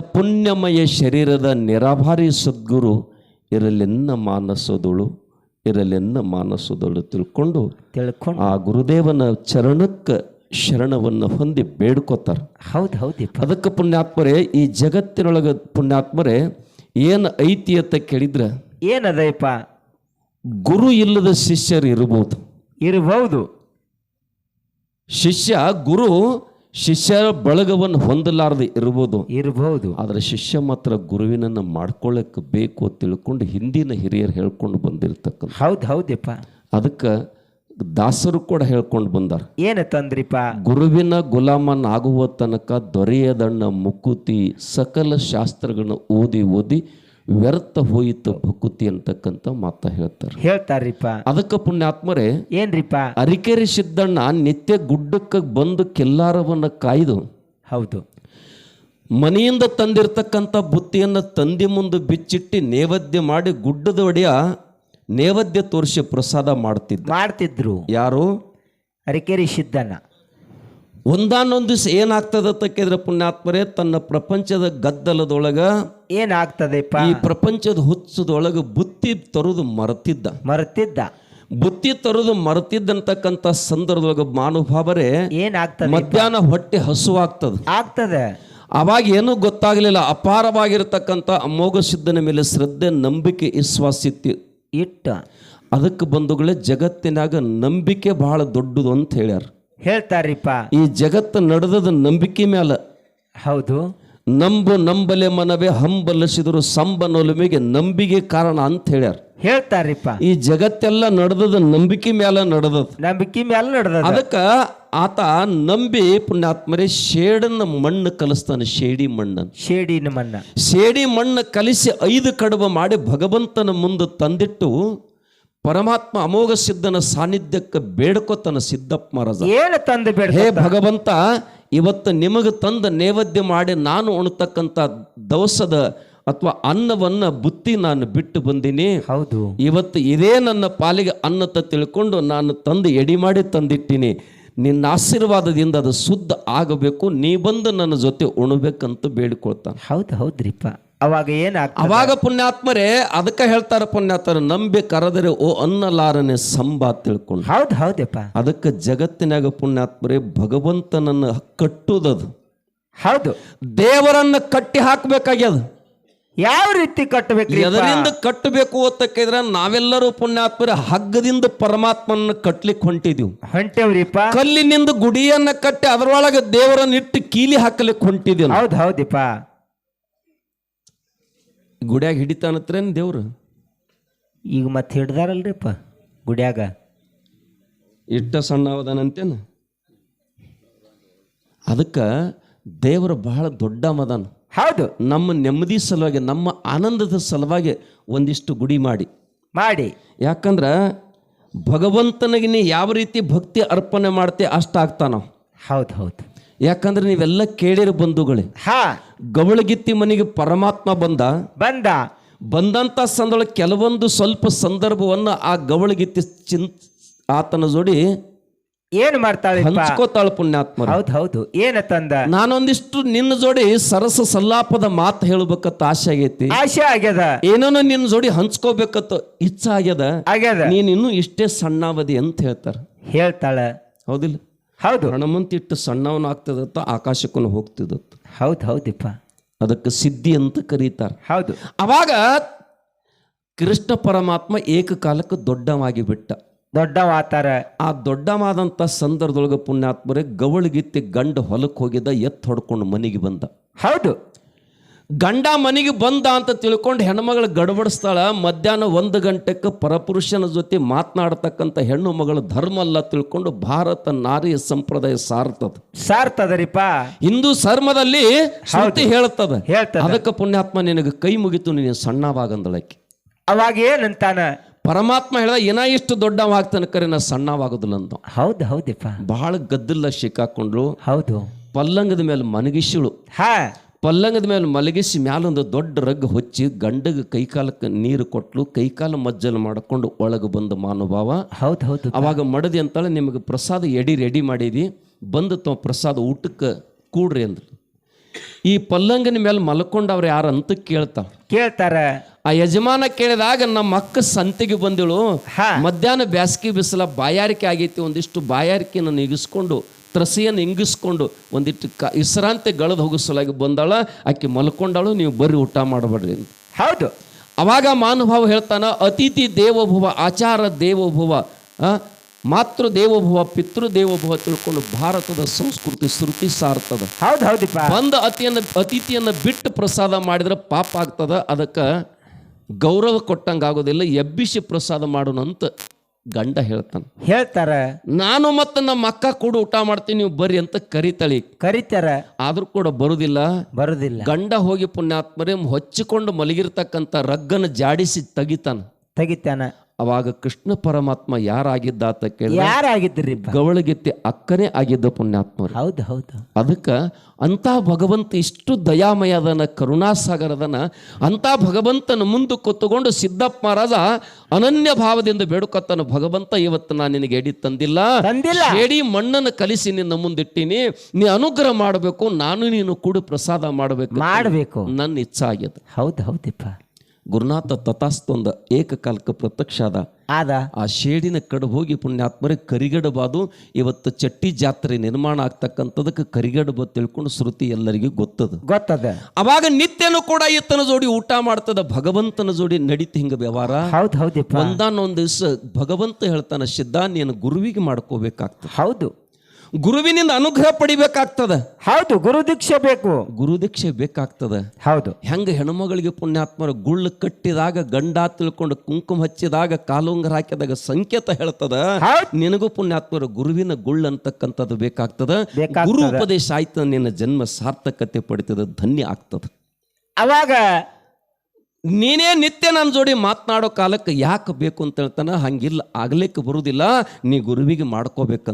ಪುಣ್ಯಮಯ ಶರೀರದ ನಿರಾಭಾರಿ ಸದ್ಗುರು ಇರಲೆನ್ನ ಮಾನಸದಳು ಇರಲೆನ್ನ ಮಾನಸದಳು ತಿಳ್ಕೊಂಡು ತಿಳ್ಕೊಂಡು ಆ ಗುರುದೇವನ ಚರಣಕ್ಕೆ ಶರಣವನ್ನು ಹೊಂದಿ ಬೇಡ್ಕೋತಾರ. ಹೌದು ಹೌದು ಅದಕ್ಕೆ ಪುಣ್ಯಾತ್ಮರೇ ಈ ಜಗತ್ತಿನೊಳಗೆ ಪುಣ್ಯಾತ್ಮರೇ ಏನು ಐತಿ ಅಂತ ಕೇಳಿದ್ರೆ? ಏನದಯಪ್ಪ ಗುರು ಇಲ್ಲದ ಶಿಷ್ಯರು ಇರಬಹುದು ಇರಬಹುದು ಶಿಷ್ಯ ಗುರು ಶಿಷ್ಯರ ಬಳಗವನ್ನು ಹೊಂದಲಾರದೆ ಇರ್ಬೋದು ಇರಬಹುದು. ಆದರೆ ಶಿಷ್ಯ ಮಾತ್ರ ಗುರುವಿನನ್ನು ಮಾಡ್ಕೊಳ್ಳಕ್ಕೆ ಬೇಕು ಅಂತ ತಿಳ್ಕೊಂಡು ಹಿಂದಿನ ಹಿರಿಯರು ಹೇಳ್ಕೊಂಡು ಬಂದಿರ್ತಕ್ಕಂಥ ಹೌದು ಹೌದಪ್ಪ ಅದಕ್ಕೆ ದಾಸರು ಕೂಡ ಹೇಳ್ಕೊಂಡು ಬಂದಾರ. ಏನು ತಂದ್ರಿಪ್ಪ? ಗುರುವಿನ ಗುಲಾಮನ್ ಆಗುವ ತನಕ ದೊರೆಯದಣ್ಣ ಮುಕುತಿ ಸಕಲ ಶಾಸ್ತ್ರಗಳನ್ನ ಓದಿ ಓದಿ ವ್ಯರ್ಥ ಹೋಯಿತು ಭಕುತಿ ಅಂತಕ್ಕಂಥ ಮಾತ ಹೇಳ್ತಾರೆ. ಹೇಳ್ತಾರ್ರಿಪ್ಪ. ಅದಕ್ಕೆ ಪುಣ್ಯಾತ್ಮರೇ ಏನ್ರಿಪ್ಪ? ಅರಿಕೆರೆ ಸಿದ್ದಣ್ಣ ನಿತ್ಯ ಗುಡ್ಡಕ್ಕೆ ಬಂದು ಕೆಲ್ಲಾರವನ್ನು ಕಾಯ್ದು ಹೌದು. ಮನೆಯಿಂದ ತಂದಿರತಕ್ಕಂಥ ಬುತ್ತಿಯನ್ನು ತಂದಿ ಮುಂದೆ ಬಿಚ್ಚಿಟ್ಟು ನೇವದ್ಯ ಮಾಡಿ ಗುಡ್ಡದ ಒಡೆಯ ನೇವೇದ್ಯ ತೋರಿಸಿ ಪ್ರಸಾದ ಮಾಡ್ತಿದ್ದ. ಮಾಡ್ತಿದ್ರು. ಯಾರು? ಅರಿಕೆರೆ ಸಿದ್ದಣ್ಣ. ಒಂದಾನೊಂದು ದಿವಸ ಏನಾಗ್ತದ ತಕ್ಕಿದ್ರೆ ಪುಣ್ಯಾತ್ಮರೇ ತನ್ನ ಪ್ರಪಂಚದ ಗದ್ದಲದೊಳಗ ಏನಾಗ್ತದೆ ಈ ಪ್ರಪಂಚದ ಹುಚ್ಚದೊಳಗ ಬುತ್ತಿ ತರುದು ಮರೆತಿದ್ದ. ಮರ್ತಿದ್ದ. ಬುತ್ತಿ ತರುದು ಮರೆತಿದ್ದಂತಕ್ಕಂಥ ಸಂದರ್ಭದೊಳಗ ಮಾನುಭಾವರೇ ಏನಾಗ್ತದೆ ಮಧ್ಯಾಹ್ನ ಹೊಟ್ಟೆ ಹಸುವಾಗ್ತದ. ಆಗ್ತದೆ. ಅವಾಗ ಏನೂ ಗೊತ್ತಾಗಲಿಲ್ಲ ಅಪಾರವಾಗಿರತಕ್ಕಂಥ ಅಮೋಘ ಸಿದ್ಧನ ಮೇಲೆ ಶ್ರದ್ಧೆ ನಂಬಿಕೆ ವಿಶ್ವಾಸ ಇತ್ತು ಇಟ್ಟ. ಅದಕ್ಕೆ ಬಂಧುಗಳೇ ಜಗತ್ತಿನಾಗ ನಂಬಿಕೆ ಬಹಳ ದೊಡ್ಡದು ಅಂತ ಹೇಳ್ಯಾರ. ಹೇಳ್ತಾರ್ರಿಪ್ಪ ಈ ಜಗತ್ತು ನಡೆದದ ನಂಬಿಕೆ ಮೇಲೆ ಹೌದು. ನಂಬು ನಂಬಲೆ ಮನವೇ ಹಂಬಲಸಿದರು ಸಂಬನೊಲುಮೆಗೆ ನಂಬಿಕೆ ಕಾರಣ ಅಂತ ಹೇಳ್ಯಾರ. ಹೇಳ್ತಾರಿಪ್ಪ. ಈ ಜಗತ್ತೆಲ್ಲ ನಡೆದದ ನಂಬಿಕೆ ಮ್ಯಾಲ ನಡೆದದ. ನಂಬಿಕೆ ಮ್ಯಾಲ ನಡೆದ ಅದಕ್ಕ ಆತ ನಂಬಿ ಪುಣ್ಯಾತ್ಮರೇ ಶೇಡನ್ನ ಮಣ್ಣು ಕಲಿಸ್ತಾನೆ ಶೇಡಿ ಮಣ್ಣನ್ನು. ಶೇಡಿನ ಮಣ್ಣ. ಶೇಡಿ ಮಣ್ಣು ಕಲಿಸಿ ಐದು ಕಡುಬ ಮಾಡಿ ಭಗವಂತನ ಮುಂದೆ ತಂದಿಟ್ಟು ಪರಮಾತ್ಮ ಅಮೋಘ ಸಿದ್ಧನ ಸಾನ್ನಿಧ್ಯಕ್ಕೆ ಬೇಡ್ಕೋತನ ಸಿದ್ದಪ್ಪ ಮಹಾರಾಜ. ಏನು ತಂದು ಬೇಡ ಹೇ ಭಗವಂತ ಇವತ್ತು ನಿಮಗೆ ತಂದ ನೈವೇದ್ಯ ಮಾಡಿ ನಾನು ಉಣ್ತಕ್ಕಂಥ ದವಸದ ಅಥವಾ ಅನ್ನವನ್ನು ಬುತ್ತಿ ನಾನು ಬಿಟ್ಟು ಬಂದೀನಿ. ಹೌದು. ಇವತ್ತು ಇದೇ ನನ್ನ ಪಾಲಿಗೆ ಅನ್ನತ ತಿಳ್ಕೊಂಡು ನಾನು ತಂದು ಎಡಿ ಮಾಡಿ ತಂದಿಟ್ಟಿನಿ. ನಿನ್ನ ಆಶೀರ್ವಾದದಿಂದ ಅದು ಶುದ್ಧ ಆಗಬೇಕು ನೀ ಬಂದು ನನ್ನ ಜೊತೆ ಉಣಬೇಕಂತ ಬೇಡ್ಕೊಳ್ತಾನೆ. ಹೌದು ಹೌದ್ರಿಪ್ಪ. ಅವಾಗ ಏನಾಗ್ತದೆ? ಅವಾಗ ಪುಣ್ಯಾತ್ಮರೇ ಅದಕ್ಕೆ ಹೇಳ್ತಾರೆ ಪುಣ್ಯಾತ್ಮರ ನಂಬಿ ಕರೆದರೆ ಓ ಅನ್ನಲಾರನೆ ಸಂಬ ತಿಳ್ಕೊಂಡು. ಹೌದು ಹೌದಪ್ಪ ಅದಕ್ಕೆ ಜಗತ್ತಿನಾಗ ಪುಣ್ಯಾತ್ಮರೇ ಭಗವಂತನನ್ನು ಕಟ್ಟುದದು. ಹೌದು. ದೇವರನ್ನ ಕಟ್ಟಿ ಹಾಕಬೇಕಾಗ್ಯದ. ಯಾವ ರೀತಿ ಕಟ್ಟಬೇಕು ಎದರಿಂದ ಕಟ್ಟಬೇಕು ಅಂತ ಕೇಳಿದ್ರೆ ನಾವೆಲ್ಲರೂ ಪುಣ್ಯಾತ್ಮರ ಹಗ್ಗದಿಂದ ಪರಮಾತ್ಮನ ಕಟ್ಟಲಿಕ್ಕೆ ಹೊಂಟಿದೀವಿ. ಹೊಂಟೇವ್ರಿಪ್ಪ? ಕಲ್ಲಿನಿಂದ ಗುಡಿಯನ್ನ ಕಟ್ಟಿ ಅದರೊಳಗೆ ದೇವರನ್ನ ಇಟ್ಟು ಕೀಲಿ ಹಾಕಲಿಕ್ಕೆ ಹೊಂಟಿದೀವಿ. ಹೌದು ಹೌದಿಪ್ಪ ಗುಡಿಯಾಗ ಹಿಡಿತಾನತ್ರೇನು ದೇವ್ರು? ಈಗ ಮತ್ತೆ ಹಿಡ್ದಾರಲ್ರಿಪ್ಪ ಗುಡ್ಯಾಗ. ಇಟ್ಟ ಸಣ್ಣವದನಂತೇನು ಅದಕ್ಕೆ ದೇವರು ಬಹಳ ದೊಡ್ಡ ಮದನ. ಹೌದು. ನಮ್ಮ ನೆಮ್ಮದಿ ಸಲುವಾಗಿ ನಮ್ಮ ಆನಂದದ ಸಲುವಾಗಿ ಒಂದಿಷ್ಟು ಗುಡಿ ಮಾಡಿ. ಮಾಡಿ. ಯಾಕಂದ್ರೆ ಭಗವಂತನಿಗೆ ನೀ ಯಾವ ರೀತಿ ಭಕ್ತಿ ಅರ್ಪಣೆ ಮಾಡ್ತೆ ಅಷ್ಟಾಗ್ತಾನ ಹೌದು ಹೌದು. ಯಾಕಂದ್ರೆ ನೀವೆಲ್ಲ ಕೇಳಿರೋ ಬಂಧುಗಳೇ. ಹಾ. ಗವಳಗಿತ್ತಿ ಮನೆಗೆ ಪರಮಾತ್ಮ ಬಂದ. ಬಂದ. ಬಂದಂತ ಸಂದೊಳ ಕೆಲವೊಂದು ಸ್ವಲ್ಪ ಸಂದರ್ಭವನ್ನ ಆ ಗವಳಗಿತ್ತಿ ಚಿನ್ ಆತನ ಜೋಡಿ ಏನ್ ಮಾಡ್ತಾಳೆ ಹಂಚ್ಕೋತಾಳ ಪುಣ್ಯಾತ್ಮ ಹೌದು ಹೌದು. ಏನ ತಂದ? ನಾನೊಂದಿಷ್ಟು ನಿನ್ನ ಜೋಡಿ ಸರಸ ಸಲ್ಲಾಪದ ಮಾತು ಹೇಳ್ಬೇಕತ್ತ ಆಸೆ ಆಗೈತಿ. ಆಶೆ ಆಗ್ಯದ? ಏನೋ ನಿನ್ನ ಜೋಡಿ ಹಂಚ್ಕೋಬೇಕತ್ತ ಇಚ್ಛೆ ಆಗ್ಯದ? ಆಗ್ಯದ. ನೀನ್ ಇನ್ನೂ ಇಷ್ಟೇ ಸಣ್ಣಾವಧಿ ಅಂತ ಹೇಳ್ತಾರ. ಹೇಳ್ತಾಳ. ಹೌದಿಲ್ಲ? ಹೌದು. ಹಣಮಂತಿಟ್ಟು ಸಣ್ಣವನು ಸಣ್ಣವನ ಆಗ್ತದತ್ತ ಆಕಾಶಕ್ಕೂ ಹೋಗ್ತಿದತ್ತು. ಹೌದು ಹೌದಿಪ್ಪ. ಅದಕ್ಕೆ ಸಿದ್ಧಿ ಅಂತ ಕರೀತಾರೆ. ಹೌದು. ಅವಾಗ ಕೃಷ್ಣ ಪರಮಾತ್ಮ ಏಕಕಾಲಕ್ಕೆ ದೊಡ್ಡವಾಗಿ ಬಿಟ್ಟ. ದೊಡ್ಡವಾತಾರ. ಆ ದೊಡ್ಡವಾದಂಥ ಸಂದರ್ಭದೊಳಗೆ ಪುಣ್ಯಾತ್ಮರೇ ಗವಳಿಗಿತ್ತಿ ಗಂಡ ಹೊಲಕ್ಕೆ ಹೋಗಿದ್ದ ಎತ್ತು ಹೊಡ್ಕೊಂಡು ಮನೆಗೆ ಬಂದ. ಹೌದು. ಗಂಡ ಮನೆಗೆ ಬಂದ ಅಂತ ತಿಳ್ಕೊಂಡು ಹೆಣ್ಮಗಳು ಗಡಬಡಿಸ್ತಾಳ ಮಧ್ಯಾಹ್ನ ಒಂದು ಗಂಟೆಗೆ ಪರಪುರುಷನ ಜೊತೆ ಮಾತನಾಡ್ತಕ್ಕಂಥ ಹೆಣ್ಣು ಮಗಳ ಧರ್ಮ ಅಲ್ಲ ತಿಳ್ಕೊಂಡು ಭಾರತ ನಾರಿ ಸಂಪ್ರದಾಯ ಸಾರ್ತದ. ಸಾರ್ತದರಿಪ್ಪ. ಹಿಂದೂ ಧರ್ಮದಲ್ಲಿ ಶ್ರುತಿ ಹೇಳ್ತದ. ಅದಕ್ಕೆ ಪುಣ್ಯಾತ್ಮ ನಿನಗೆ ಕೈ ಮುಗಿತು ನೀನು ಸಣ್ಣವಾಗಂದಳಕ್ಕೆ. ಅವಾಗ ಏನಂತಾನ? ಪರಮಾತ್ಮ ಹೇಳ ಏನ ಇಷ್ಟು ದೊಡ್ಡವಾಗ್ತಾನೆ ಕರೆ ನಾ ಸಣ್ಣವಾಗೋದಿಲ್ಲ ಅಂತ ಹೌದು ಹೌದಪ್ಪ ಬಹಳ ಗದ್ದಲ್ಲ ಸಿಕ್ಕಾಕೊಂಡ್ರು ಹೌದು. ಪಲ್ಲಂಗದ ಮೇಲೆ ಮನಗಿಸಿಳು. ಹಾ. ಪಲ್ಲಂಗದ ಮೇಲೆ ಮಲಗಿಸಿ ಮ್ಯಾಲೊಂದು ದೊಡ್ಡ ರಗ್ ಹೊಚ್ಚಿ ಗಂಡಗೆ ಕೈಕಾಲಕ್ಕೆ ನೀರು ಕೊಟ್ಲು ಕೈಕಾಲ ಮಜ್ಜಲು ಮಾಡಿಕೊಂಡು ಒಳಗೆ ಬಂದ ಮಾನುಭಾವ ಹೌದು ಹೌದು ಅವಾಗ ಮಡದಿ ಅಂತಾಳೆ ನಿಮಗೆ ಪ್ರಸಾದ ಎಡಿ ರೆಡಿ ಮಾಡಿದಿ ಬಂದು ತಾವು ಪ್ರಸಾದ ಊಟಕ್ಕೆ ಕೂಡ್ರಿ ಅಂದ್ರು ಈ ಪಲ್ಲಂಗನ ಮೇಲೆ ಮಲ್ಕೊಂಡವ್ರು ಯಾರು ಅಂತ ಕೇಳ್ತಾವ ಕೇಳ್ತಾರೆ. ಆ ಯಜಮಾನ ಕೇಳಿದಾಗ ನಮ್ಮ ಅಕ್ಕ ಸಂತೆಗೆ ಬಂದಿಳು ಹಾ. ಮಧ್ಯಾಹ್ನ ಬ್ಯಾಸ್ಗಿ ಬಿಸಿಲ ಬಾಯಾರಿಕೆ ಆಗೈತಿ ಒಂದಿಷ್ಟು ಬಾಯಾರಿಕೆಯನ್ನು ನೀಗಿಸ್ಕೊಂಡು ತ್ರಸಿಯನ್ನು ಇಂಗಿಸ್ಕೊಂಡು ಒಂದಿಟ್ಟು ಕ ವಿಶ್ರಾಂತಿ ಗಳದ ಹೋಗಿಸಲಾಗಿ ಬಂದಾಳ ಆಕೆ ಮಲ್ಕೊಂಡಾಳು ನೀವು ಬರ್ರಿ ಊಟ ಮಾಡಬೇಡ್ರಿ ಅಂತ. ಹೌದು. ಅವಾಗ ಮಾನುಭಾವ ಹೇಳ್ತಾನೆ ಅತಿಥಿ ದೇವೋಭವ ಆಚಾರ ದೇವೋಭವ ಮಾತೃ ದೇವೋಭವ ಪಿತೃ ದೇವೋಭವ ತಿಳ್ಕೊಂಡು ಭಾರತದ ಸಂಸ್ಕೃತಿ ಶ್ರುತಿ ಸಾರ್ತದ. ಹೌದು ಹೌದು ಬಂದ ಅತಿಯನ್ನ ಅತಿಥಿಯನ್ನ ಬಿಟ್ಟು ಪ್ರಸಾದ ಮಾಡಿದ್ರೆ ಪಾಪ ಆಗ್ತದ ಅದಕ್ಕೆ ಗೌರವ ಕೊಟ್ಟಂಗೆ ಆಗೋದಿಲ್ಲ ಎಬ್ಬಿಸಿ ಪ್ರಸಾದ ಮಾಡೋಣ ಅಂತ ಗಂಡ ಹೇಳ್ತಾನೆ. ಹೇಳ್ತಾರ ನಾನು ಮತ್ತು ನಮ್ಮ ಅಕ್ಕ ಕೂಡ ಊಟ ಮಾಡ್ತೀನಿ ನೀವು ಬರ್ರಿ ಅಂತ ಕರಿತಳಿ. ಕರಿತಾರ. ಆದ್ರೂ ಕೂಡ ಬರುದಿಲ್ಲ. ಬರುದಿಲ್ಲ. ಗಂಡ ಹೋಗಿ ಪುಣ್ಯಾತ್ಮರೇ ಹೊಚ್ಚಿಕೊಂಡು ಮಲಗಿರ್ತಕ್ಕಂಥ ರಗ್ಗನ ಜಾಡಿಸಿ ತೆಗಿತಾನ. ತೆಗಿತಾನ. ಅವಾಗ ಕೃಷ್ಣ ಪರಮಾತ್ಮ ಯಾರಾಗಿದ್ದ ಕೇಳಿದ ಯಾರಾಗಿದ್ರಿಪ್ಪ ಗವಳಗೆತ್ತಿ ಅಕ್ಕನೇ ಆಗಿದ್ದ ಪುಣ್ಯಾತ್ಮರು. ಹೌದು ಹೌದು. ಅದಕ್ಕೆ ಅಂತ ಭಗವಂತ ಇಷ್ಟು ದಯಾಮಯ ಅದನ ಕರುಣಾಸಾಗರದನ ಅಂತ ಭಗವಂತನ ಮುಂದೆ ಕೂತ್ಕೊಂಡು ಸಿದ್ದಪ್ಪ ಮಹಾರಾಜ ಅನನ್ಯ ಭಾವದಿಂದ ಬೇಡುಕತ್ತನ ಭಗವಂತ ಇವತ್ತು ನಾನು ನಿನಗೆ ಎಡಿ ತಂದಿಲ್ಲ. ತಂದಿಲ್ಲ. ಎಡಿ ಮಣ್ಣನ್ನು ಕಲಿಸಿ ನಿನ್ನ ಮುಂದಿಟ್ಟಿನಿ ನೀ ಅನುಗ್ರಹ ಮಾಡಬೇಕು ನಾನು ನೀನು ಕೂಡ ಪ್ರಸಾದ ಮಾಡಬೇಕು. ಮಾಡಬೇಕು. ನನ್ನ ಇಚ್ಛೆ ಆಗ್ಯದ ಹೌದು ಹೌದಿಪ್ಪ ಗುರುನಾಥ ತಥಾಸ್ತೊಂದ ಏಕಕಾಲಕ ಪ್ರತ್ಯಕ್ಷ ಆದ ಆದ ಆ ಶೇಡಿನ ಕಡೆ ಹೋಗಿ ಪುಣ್ಯಾತ್ಮರೇ ಕರಿಗಡಬಾದು ಇವತ್ತು ಚಟ್ಟಿ ಜಾತ್ರೆ ನಿರ್ಮಾಣ ಆಗ್ತಕ್ಕಂಥದಕ್ಕೆ ಕರಿಗಡಬ ತಿಳ್ಕೊಂಡು ಶ್ರುತಿ ಎಲ್ಲರಿಗೂ ಗೊತ್ತದ. ಗೊತ್ತದ. ಅವಾಗ ನಿತ್ಯನೂ ಕೂಡ ಈತನ ಜೋಡಿ ಊಟ ಮಾಡ್ತದ ಭಗವಂತನ ಜೋಡಿ ನಡೀತಿ ಹಿಂಗ ವ್ಯವಹಾರ. ಹೌದು ಹೌದು ಒಂದಾನೊಂದ್ ದಿವಸ ಭಗವಂತ ಹೇಳ್ತಾನ ಸಿದ್ಧ ನೀನು ಗುರುವಿಗೆ ಮಾಡ್ಕೋಬೇಕಾಗ್ತದೆ. ಹೌದು. ಗುರುವಿನಿಂದ ಅನುಗ್ರಹ ಪಡಿಬೇಕಾಗ್ತದ. ಹೌದು ಗುರು ದೀಕ್ಷೆ ಬೇಕು. ಗುರು ದೀಕ್ಷೆ ಬೇಕಾಗ್ತದ. ಹೌದು. ಹೆಂಗ ಹೆಣ್ಮಗಳಿಗೆ ಪುಣ್ಯಾತ್ಮರ ಗುಳ್ಳು ಕಟ್ಟಿದಾಗ ಗಂಡ ತಿಳ್ಕೊಂಡು ಕುಂಕುಮ ಹಚ್ಚಿದಾಗ ಕಾಲುಂಗರ ಹಾಕಿದಾಗ ಸಂಕೇತ ಹೇಳ್ತದ. ನಿನಗೂ ಪುಣ್ಯಾತ್ಮರ ಗುರುವಿನ ಗುಳ್ಳು ಅಂತಕ್ಕಂಥದ್ದು ಬೇಕಾಗ್ತದ. ಬೇಕಾಗ್ತದ. ಗುರು ಉಪದೇಶ ಆಯ್ತು ನಿನ್ನ ಜನ್ಮ ಸಾರ್ಥಕತೆ ಪಡಿತದ ಧನ್ಯ ಆಗ್ತದ. ಅವಾಗ ನೀನೇ ನಿತ್ಯ ನನ್ನ ಜೋಡಿ ಮಾತನಾಡೋ ಕಾಲಕ್ಕೆ ಯಾಕೆ ಬೇಕು ಅಂತ ಹೇಳ್ತಾನೆ ಹಂಗಿಲ್ಲ ಆಗ್ಲಿಕ್ಕೆ ಬರುವುದಿಲ್ಲ ನೀ ಗುರುವಿಗೆ ಮಾಡ್ಕೋಬೇಕಂತ